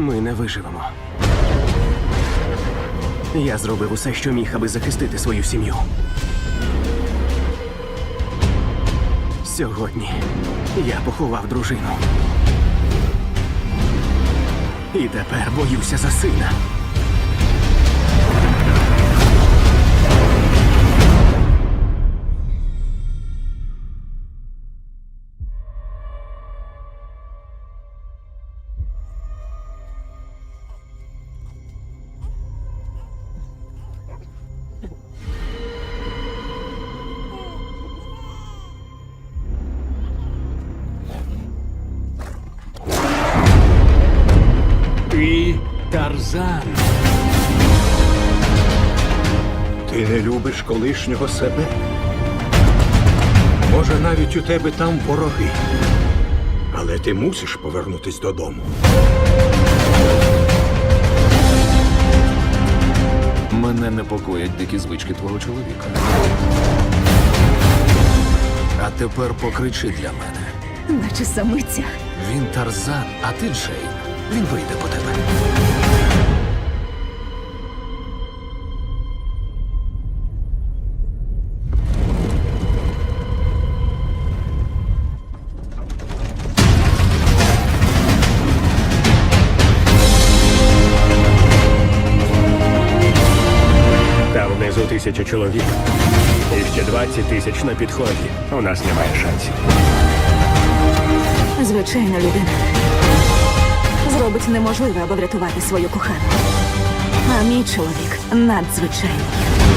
Ми не виживемо. Я зробив усе, що міг, аби захистити свою сім'ю. Сьогодні я поховав дружину. І тепер боюся за сина. Ти Тарзан. Ти не любиш колишнього себе? Може, навіть у тебе там вороги. Але ти мусиш повернутись додому. Мене непокоять дикі звички твого чоловіка. А тепер покричи для мене. Наче самиця. Він Тарзан, а ти Джейн. Він прийде по тебе. Там внизу тисяча чоловік. І ще 20 тисяч на підході. У нас немає шансів. Звичайна людина. Зробить неможливе, аби врятувати свою кохану. А мій чоловік надзвичайний.